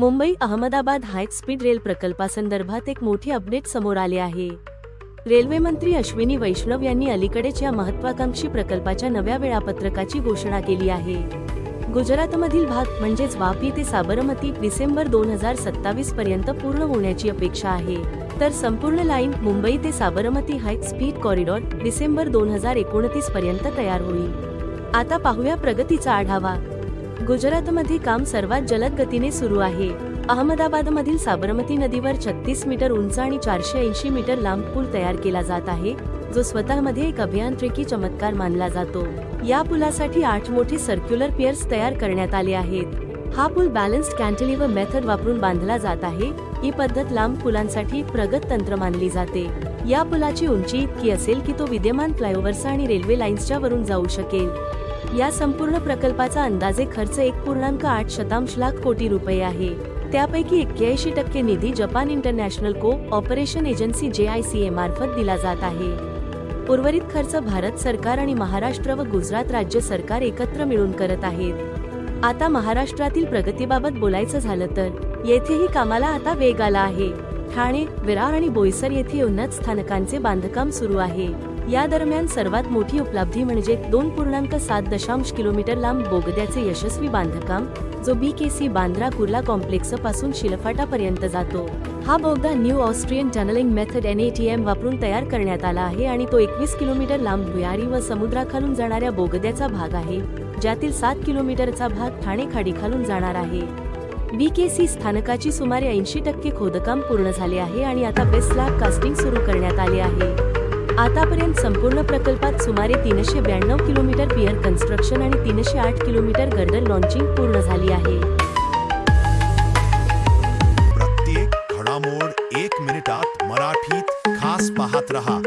Mumbai Ahmedabad high speed rail प्रकल्पासंदर्भात एक मोठी अपडेट समोर आले आहे. रेल्वे मंत्री अश्विनी वैष्णव यांनी अलीकडेच या महत्वाकांक्षी प्रकल्पाच्या नव्या वेळापत्रकाची घोषणा केली आहे. गुजरातमधील भाग म्हणजेच वापी ते साबरमती डिसेंबर दोन हजार सत्तावीस पर्यंत पूर्ण होण्याची अपेक्षा आहे. तर संपूर्ण लाईन मुंबई ते Sabarmati high speed corridor December दोन हजार एकोणतीस पर्यंत तयार होईल. आता पाहूया प्रगतीचा आढावा. गुजरातमध्ये काम सर्वात जलद गतीने सुरू आहे. अहमदाबादमधील साबरमती नदीवर छत्तीस मीटर उंच आणि चारशे ऐंशी मीटर लांब पूल तयार केला जात आहे जो स्वतःमध्ये एक अभियांत्रिकी चमत्कार मानला जातो. या पुलासाठी आठ मोठे सर्क्युलर पियर्स तयार करण्यात आले आहेत. हा पूल बॅलन्स्ड कॅन्टिलिव्हर मेथड वापरून बांधला जात आहे. ही पद्धत लांब पुलांसाठी प्रगत तंत्र मानली जाते. या पुलाची उंची इतकी असेल की तो विद्यमान फ्लायओव्हर्स आणि रेल्वे लाईन्सच्या वरून जाऊ शकेल. या संपूर्ण प्रकल्पाचा अंदाजे खर्च एक पूर्णांक आठ शतांश लाख कोटी रुपये आहे. त्यापैकी एक्क्याऐंशी टक्के निधी Japan international cooperation agency J I C A मार्फत दिला जात आहे. उर्वरित खर्च भारत सरकार आणि महाराष्ट्र व गुजरात राज्य सरकार एकत्र मिळून करत आहेत. आता महाराष्ट्रातील प्रगतीबाबत बोलायचं झालं तर येथेही कामाला आता वेग आला आहे. ठाणे विरार आणि बोईसर येथे उन्नत स्थानकांचे बांधकाम सुरू आहे. या दरम्यान सर्वात मोठी उपलब्धी म्हणजे दोन पूर्णांक सात दशांश किलोमीटर लांब बोगद्याचे यशस्वी बांधकाम जो B K C Bandra Kurla कॉम्प्लेक्सपासून शिलफाटापर्यंत जातो. हा बोगदा new Austrian tunnelling method N M वापरून तयार करण्यात आला आहे आणि तो एकवीस किलोमीटर लांब भुयारी व समुद्राखालून जाणाऱ्या बोगद्याचा भाग आहे ज्यातील सात किलोमीटरचा भाग ठाणे खाडीखालून जाणार आहे. बी के सी स्थानकाची सुमारे ऐंशी टक्के खोदकाम पूर्ण झाले आहे आणि आता बेस्ट स्लॅब कास्टिंग सुरू करण्यात आले आहे. आतापर्यंत संपूर्ण प्रकल्पात सुमारे तीनशे ब्याण्णव किलोमीटर पियर कन्स्ट्रक्शन आणि तीनशे आठ किलोमीटर गर्डर लॉन्चिंग पूर्ण झाली आहे. प्रत्येक घडामोड एक मिनिटात मराठीत खास पाहत रहा.